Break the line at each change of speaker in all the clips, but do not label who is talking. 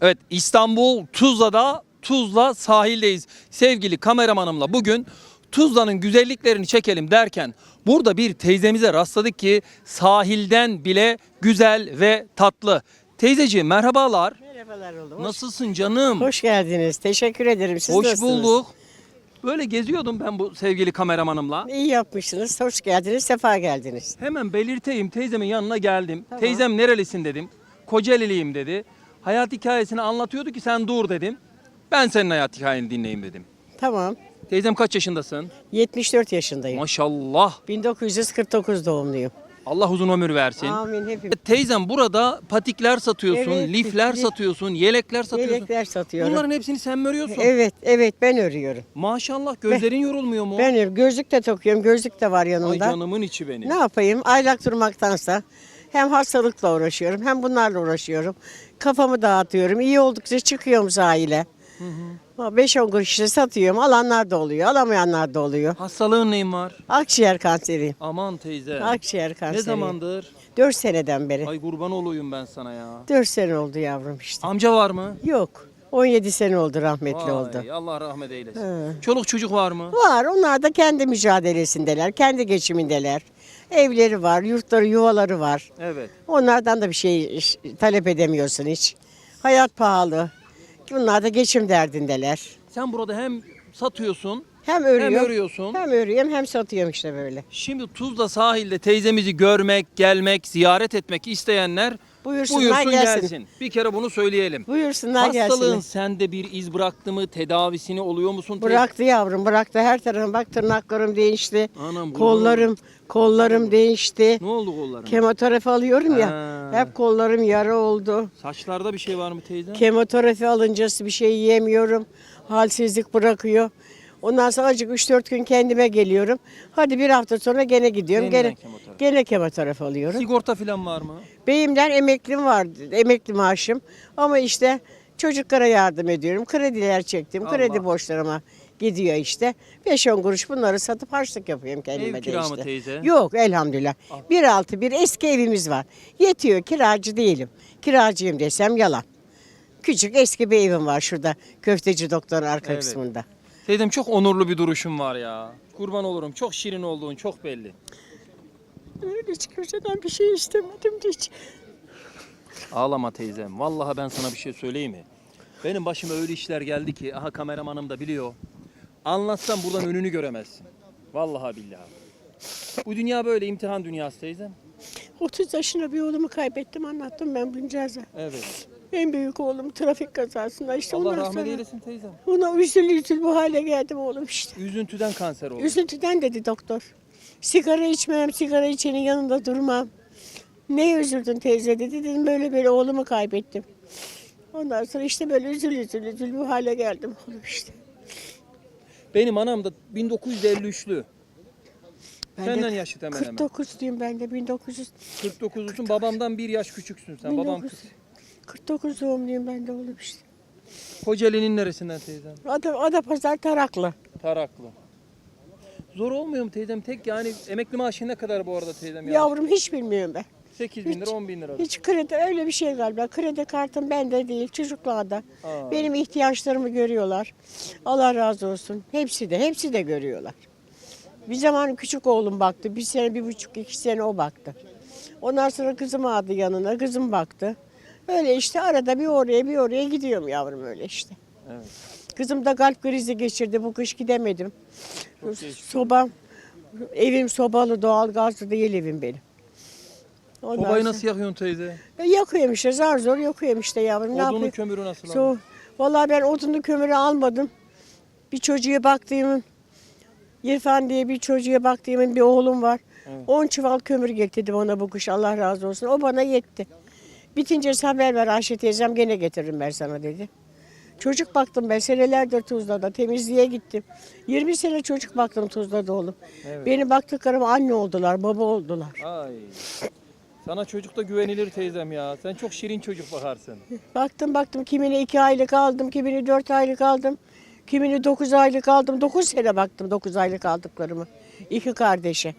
Evet İstanbul Tuzla'da Tuzla sahildeyiz. Sevgili kameramanımla bugün Tuzla'nın güzelliklerini çekelim derken burada bir teyzemize rastladık ki sahilden bile güzel ve tatlı. Teyzeciğim merhabalar.
Merhabalar oğlum.
Nasılsın canım?
hoş geldiniz. Teşekkür ederim. Siz
Hoş
nasılsınız?
bulduk. Böyle geziyordum ben bu sevgili kameramanımla.
İyi yapmışsınız. Hoş geldiniz. Sefa geldiniz.
Hemen belirteyim teyzemin yanına geldim.
Tamam.
Teyzem nerelisin dedim. Kocaeliliyim dedi. Hayat hikayesini anlatıyordu ki sen dur dedim. Ben senin hayat hikayeni dinleyeyim dedim.
Tamam.
Teyzem kaç yaşındasın?
74 yaşındayım.
Maşallah.
1949 doğumluyum.
Allah uzun ömür versin.
Amin hepimiz.
Teyzem burada patikler satıyorsun,
Evet,
lifler
lif-
satıyorsun, yelekler satıyorsun.
Yelekler satıyorum.
Bunların hepsini sen mi örüyorsun?
Evet, evet ben örüyorum.
Maşallah gözlerin yorulmuyor mu?
Ben örüyorum. Gözlük de takıyorum. Gözlük de var
Ay
yanımda.
canımın içi benim.
Ne yapayım? Aylak durmaktansa hem hastalıkla uğraşıyorum hem bunlarla uğraşıyorum. Kafamı dağıtıyorum. İyi oldukça çıkıyorum sahile. 5-10 kuruş işte satıyorum. Alanlar da oluyor, alamayanlar da oluyor.
Hastalığın neyin var?
Akciğer kanseriyim.
Aman teyze.
Akciğer
ne
kanseriyim.
zamandır?
4 seneden beri.
Ay kurban olayım ben sana ya.
4 sene oldu yavrum işte.
Amca var mı?
Yok. 17 sene oldu rahmetli
Vay,
oldu.
Allah rahmet eylesin.
He.
Çoluk çocuk var mı?
Var. Onlar da kendi mücadelesindeler. Kendi geçimindeler. Evleri var, yurtları, yuvaları var.
Evet.
Onlardan da bir şey talep edemiyorsun hiç. Hayat pahalı. Bunlar da geçim derdindeler.
Sen burada hem satıyorsun
Hem örüyorum.
hem örüyorsun.
Hem örüyorum hem satıyorum işte böyle.
Şimdi Tuzla sahilde teyzemizi görmek, gelmek, ziyaret etmek isteyenler
Buyursunlar
buyursun
gelsin.
gelsin. Bir kere bunu söyleyelim.
Buyursunlar
Hastalığın
gelsin.
sende bir iz bıraktı mı? Tedavisini oluyor musun?
Bıraktı yavrum bıraktı her tarafım bak tırnaklarım değişti.
Anam, kurban
kollarım kollarım değişti.
Ne oldu kollarına?
Kemoterapi alıyorum ya.
Ha.
Hep kollarım yara oldu.
Saçlarda bir şey var mı teyze?
Kemoterapi alınca bir şey yiyemiyorum. Halsizlik bırakıyor. Ondan sonra acık 3-4 gün kendime geliyorum. Hadi bir hafta sonra gene gidiyorum.
Yeniden
Gene,
kemoterapi.
gene kemoterapi alıyorum.
Sigorta falan var mı?
Beyimden emeklim var, emekli maaşım. Ama işte çocuklara yardım ediyorum. Krediler çektim, kredi
Allah.
borçlarıma gidiyor işte. 5-10 kuruş bunları satıp harçlık yapıyorum kendime
Ev
de
kira mı
işte.
teyze?
Yok elhamdülillah. Bir altı bir eski evimiz var. Yetiyor kiracı değilim. Kiracıyım desem yalan. Küçük eski bir evim var şurada köfteci doktorun arka
Evet.
kısmında.
Teyzem çok onurlu bir duruşun var ya. Kurban olurum. Çok şirin olduğun çok belli.
Öyle hiç kimseden bir şey istemedim hiç.
Ağlama teyzem. Vallahi ben sana bir şey söyleyeyim mi? Benim başıma öyle işler geldi ki, aha kameramanım da biliyor. Anlatsam buradan önünü göremezsin. Vallahi billahi. Bu dünya böyle imtihan dünyası teyzem.
30 yaşında bir oğlumu kaybettim anlattım ben buncaza.
Evet.
En büyük oğlum trafik kazasında işte
Allah
ondan
rahmet
sonra
eylesin teyzem.
Ona üzül üzül bu hale geldim oğlum işte.
Üzüntüden kanser oldu.
Üzüntüden dedi doktor. Sigara içmem, sigara içenin yanında durmam. Ne üzüldün teyze dedi. Dedim böyle böyle oğlumu kaybettim. Ondan sonra işte böyle üzül üzül üzül bu hale geldim oğlum işte.
Benim anam da 1953'lü.
Ben
Senden
de
yaşıt hemen hemen.
49 diyeyim ben de 1900
49'lusun babamdan bir yaş küçüksün sen. Babam
1900 49 doğumluyum ben de oğlum işte.
Kocaeli'nin neresinden teyzem?
Ada, Ada Pazar Taraklı.
Taraklı. Zor olmuyor mu teyzem? Tek yani emekli maaşı ne kadar bu arada teyzem ya?
Yavrum hiç bilmiyorum ben.
8 bin lira
hiç-
10 bin lira.
Hiç kredi öyle bir şey galiba. Kredi kartım bende değil, çocuklarda.
Aa.
Benim ihtiyaçlarımı görüyorlar. Allah razı olsun. Hepsi de, hepsi de görüyorlar. Bir zaman küçük oğlum baktı. Bir sene, bir buçuk, iki sene o baktı. Ondan sonra kızım aldı yanına. Kızım baktı. Öyle işte arada bir oraya bir oraya gidiyorum yavrum öyle işte.
Evet.
Kızım da kalp krizi geçirdi. Bu kış gidemedim. Sobam, evim sobalı, doğal gazlı değil evim benim. Ondan
Sobayı
sonra-
nasıl yakıyorsun teyze?
e, Yakıyorum işte zar zor yakıyorum işte yavrum. Ne
Odunu
yapayım?
kömürü nasıl?
So, vallahi ben odunlu kömürü almadım. Bir çocuğa baktığımın İrfan diye bir çocuğa baktığımın bir oğlum var.
Evet.
10 çuval kömür getirdi bana bu kış Allah razı olsun. O bana yetti. Bitince haber ver Ayşe teyzem gene getiririm ben sana dedi. Çocuk baktım ben senelerdir Tuzla'da temizliğe gittim. 20 sene çocuk baktım Tuzla'da oğlum.
Evet.
Benim baktıklarım anne oldular, baba oldular.
Ay. Sana çocukta güvenilir teyzem ya. Sen çok şirin çocuk bakarsın.
Baktım baktım kimini iki aylık aldım, kimini dört aylık aldım. Kimini dokuz aylık aldım. Dokuz sene baktım dokuz aylık aldıklarımı. İki kardeşe.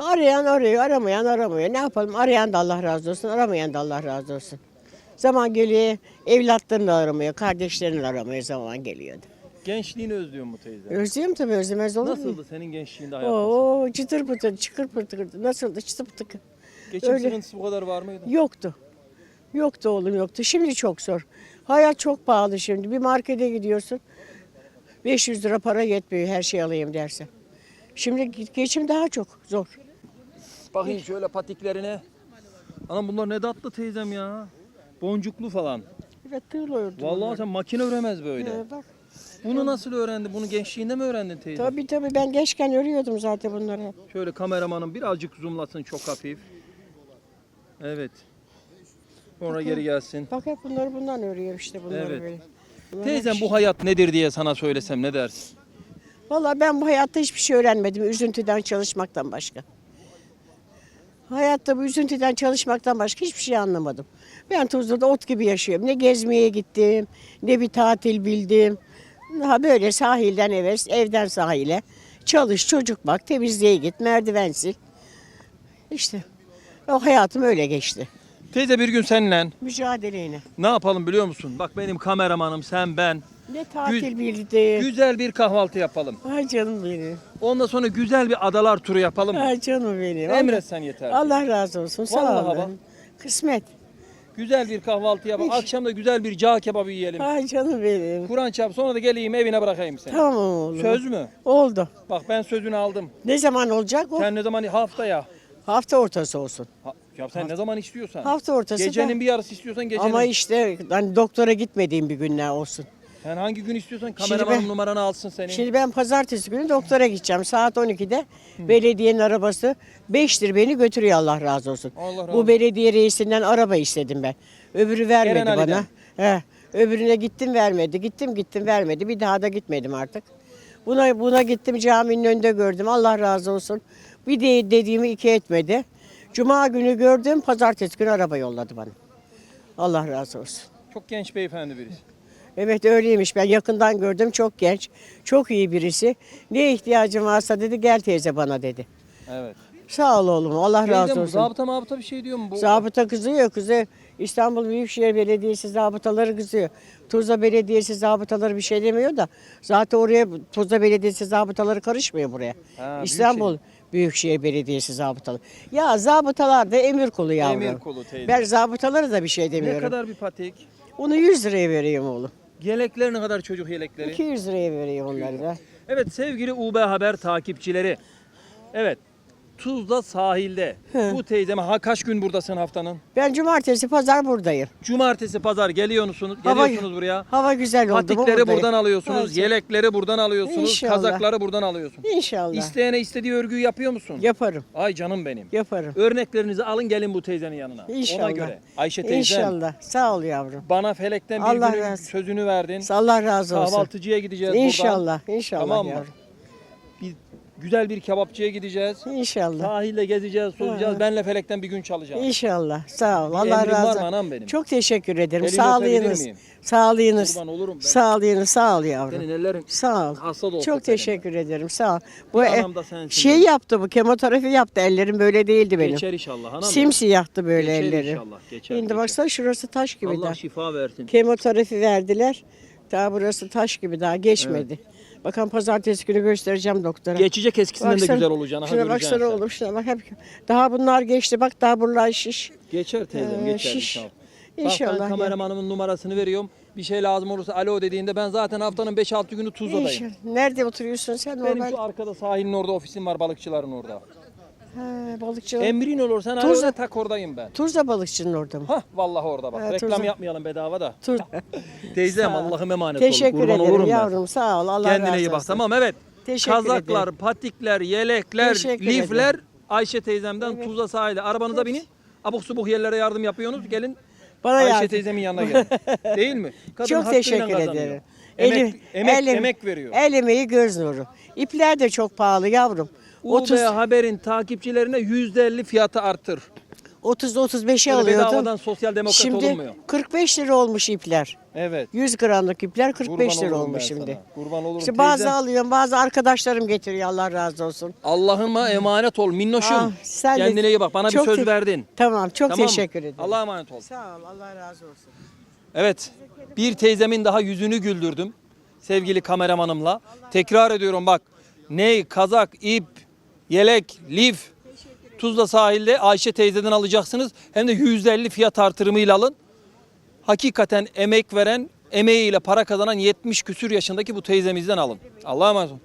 Arayan arıyor, aramayan aramıyor. Ne yapalım? Arayan da Allah razı olsun, aramayan da Allah razı olsun. Zaman geliyor evlatlarını aramaya, kardeşlerini aramaya zaman geliyordu.
Gençliğini özlüyor mu teyze?
Özlüyorum tabii özlemez olur mu?
Nasıldı senin gençliğinde hayatın?
Oo, çıtır pıtır, çıkır pıtır. Nasıldı çıtır pıtır.
Geçim
öyle.
sıkıntısı bu kadar var mıydı?
Yoktu. Yoktu oğlum yoktu. Şimdi çok zor. Hayat çok pahalı şimdi. Bir markete gidiyorsun. 500 lira para yetmiyor her şey alayım dersen. Şimdi geçim daha çok zor.
Bakayım şöyle patiklerine. Anam bunlar ne tatlı teyzem ya. Boncuklu falan.
Evet tığla ördüm.
Vallahi sen makine öremez böyle.
Ee, bak.
Bunu nasıl öğrendin? Bunu gençliğinde mi öğrendin teyze?
Tabii tabii ben gençken örüyordum zaten bunları.
Şöyle kameramanın birazcık zoomlasın çok hafif. Evet. Sonra geri gelsin.
Bak hep bunları bundan örüyorum işte bunları
Evet.
böyle. Bunlar
Teyzem bu hayat nedir diye sana söylesem ne dersin?
Vallahi ben bu hayatta hiçbir şey öğrenmedim. Üzüntüden çalışmaktan başka. Hayatta bu üzüntüden çalışmaktan başka hiçbir şey anlamadım. Ben Tuzla'da ot gibi yaşıyorum. Ne gezmeye gittim, ne bir tatil bildim. Ha böyle sahilden eve, evden sahile. Çalış, çocuk bak, temizliğe git, merdiven sil. İşte o hayatım öyle geçti.
Teyze bir gün seninle
Mücadeleyle.
ne yapalım biliyor musun? Bak benim kameramanım sen ben.
Ne tatil bildi.
Güzel bir kahvaltı yapalım.
Ay canım benim.
Ondan sonra güzel bir adalar turu yapalım mı?
Ay canım benim.
Emretsen yeter.
Allah razı olsun. Sağ
Vallahi
olun. Kısmet.
Güzel bir kahvaltı yapalım. Akşam da güzel bir cağ kebabı yiyelim.
Ay canım benim.
Kur'an çarp sonra da geleyim evine bırakayım seni.
Tamam oğlum.
Söz mü?
Oldu.
Bak ben sözünü aldım.
Ne zaman olacak o?
Sen ne zaman haftaya.
Hafta ortası olsun.
Ha, ya sen ne zaman istiyorsan.
Hafta ortası
Gecenin
da.
bir yarısı istiyorsan gecenin.
Ama işte hani doktora gitmediğim bir günler olsun.
Sen hangi gün istiyorsan
ben-
numaranı alsın senin.
Şimdi ben pazartesi günü doktora gideceğim. Saat 12'de belediyenin arabası 5'tir beni götürüyor Allah razı olsun.
Allah razı
Bu
olsun.
belediye reisinden araba istedim ben. Öbürü vermedi
Ali'den.
bana. He. Öbürüne gittim vermedi. Gittim gittim vermedi. Bir daha da gitmedim artık. Buna buna gittim caminin önünde gördüm. Allah razı olsun. Bir de dediğimi iki etmedi. Cuma günü gördüm. Pazartesi günü araba yolladı bana. Allah razı olsun.
Çok genç beyefendi birisi.
Evet öyleymiş. Ben yakından gördüm. Çok genç. Çok iyi birisi. Ne ihtiyacın varsa dedi gel teyze bana dedi.
Evet.
Sağ ol oğlum. Allah razı
Teyzem,
olsun.
Zabıta mabıta bir şey diyor mu bu?
Zabıta kızıyor kızı. İstanbul Büyükşehir Belediyesi zabıtaları kızıyor. Tuzla Belediyesi zabıtaları bir şey demiyor da zaten oraya Tuzla Belediyesi zabıtaları karışmıyor buraya.
Ha,
İstanbul Büyükşehir Belediyesi zabıtaları. Ya zabıtalar da emir kulu yavrum.
Emir kulu teyze.
Ben zabıtaları da bir şey
ne
demiyorum.
kadar bir patik?
Onu 100 liraya vereyim oğlum.
Yelekler ne kadar çocuk yelekleri?
200 liraya vereyim onları da.
Evet sevgili UB Haber takipçileri. Evet. Tuzla sahilde.
Hı.
Bu teyzeme ha kaç gün buradasın haftanın?
Ben cumartesi pazar buradayım.
Cumartesi pazar geliyorsunuz,
Hava-
geliyorsunuz buraya.
Hava güzel oldu mu
Patikleri
buradayım.
buradan alıyorsunuz,
Hadi.
yelekleri buradan alıyorsunuz,
İnşallah.
kazakları buradan alıyorsunuz.
İnşallah.
İsteyene istediği örgüyü yapıyor musun?
Yaparım.
Ay canım benim.
Yaparım.
Örneklerinizi alın gelin bu teyzenin yanına.
İnşallah.
Ona göre. Ayşe teyzem
İnşallah. Sağ ol yavrum.
bana felekten bir
Allah
günün
razı-
sözünü verdin.
Allah razı olsun.
Kahvaltıcıya gideceğiz buradan.
İnşallah. İnşallah
Tamam mı?
yavrum.
Güzel bir kebapçıya gideceğiz.
İnşallah.
Sahilde gezeceğiz, solacağız.
Ha.
Benle felekten bir gün çalacağız.
İnşallah. Sağ ol. Allah
emrin var
razı
mı
olsun.
anam benim?
Çok teşekkür ederim.
Elini
Sağlığınız.
öpebilir miyim?
Sağlığınız.
Kurban olurum ben.
Sağlığınız. Sağ ol yavrum.
Senin ellerin
Sağ ol.
hasta da olsa
Çok
senin.
teşekkür ederim. Sağ ol. Bu e-
anam da sensin
şey
benim.
yaptı bu kemoterapi yaptı. Ellerim böyle değildi benim.
Geçer inşallah anam. benim.
Simsiyahtı böyle
Geçer
ellerim.
inşallah, geçer,
Şimdi
geçer.
baksana şurası taş gibi
Allah
daha.
şifa versin.
Kemoterapi verdiler. Daha burası taş gibi daha geçmedi. Bakın pazartesi günü göstereceğim doktora.
Geçecek eskisinden de
Baksana-
güzel olacağını.
Şuna
göreceksin
baksana
sen.
oğlum şuna bak. Hep, daha bunlar geçti bak daha buralar şiş.
Geçer teyzem
Ee,
geçer
şiş.
inşallah.
İnşallah
Bak ben kameramanımın numarasını veriyorum. Bir şey lazım olursa alo dediğinde ben zaten haftanın 5-6 günü Tuzla'dayım.
İnşallah. Nerede oturuyorsun sen
Benim
normal?
şu arkada sahilin orada ofisim var balıkçıların orada.
Balıkçı.
Emrin olur sen
Tuzla-
alo tak oradayım ben.
Tuzla balıkçının orada mı?
Hah vallahi orada bak.
Ha,
Reklam
Tuzla.
yapmayalım bedava da. Teyzem. Allah'ım emanet.
Teşekkür
Kurban
ederim
olurum ben.
yavrum sağ ol Allah
Kendine
razı
iyi bak
olsun.
tamam evet.
Teşekkür
Kazaklar,
ederim.
patikler, yelekler,
Teşekkür
lifler Ayşe teyzemden Tuzla sahile. Arabanıza binin. Abuk subuk yerlere yardım yapıyorsunuz. Gelin
Bana
Ayşe
yardım.
teyzemin yanına gelin. Değil mi? Kadın
Çok teşekkür
kazanıyor.
ederim.
Emek,
Elim-
emek,
elim-
emek veriyor.
El emeği göz nuru. İpler de çok pahalı yavrum.
UB
30
Haber'in takipçilerine %50 fiyatı artır.
30-35'e
Böyle
alıyordum.
bedavadan sosyal demokrat
Şimdi
olunmuyor.
45 lira olmuş ipler.
Evet.
100 gramlık ipler 45
Kurban
lira
olurum
olmuş
ben
şimdi.
sana. Kurban olurum
İşte bazı
teyzem.
alıyorum, bazı arkadaşlarım getiriyor. Allah razı olsun.
Allah'ıma emanet ol minnoşum.
Ah, sen de-
Kendine iyi bak. Bana
Çok
bir söz
te-
verdin.
Tamam, çok
Tamam mı?
teşekkür ederim.
Allah'a emanet ol.
Sağ ol, Allah razı olsun.
Evet. Bir teyzemin daha yüzünü güldürdüm. Sevgili kameramanımla. Tekrar ediyorum bak. Ney, kazak, ip, yelek, lif. Tuzla sahilde Ayşe teyzeden alacaksınız. Hem de %50 fiyat artırımıyla alın. Hakikaten emek veren, emeğiyle para kazanan 70 küsür yaşındaki bu teyzemizden alın. Allah'a emanet olun.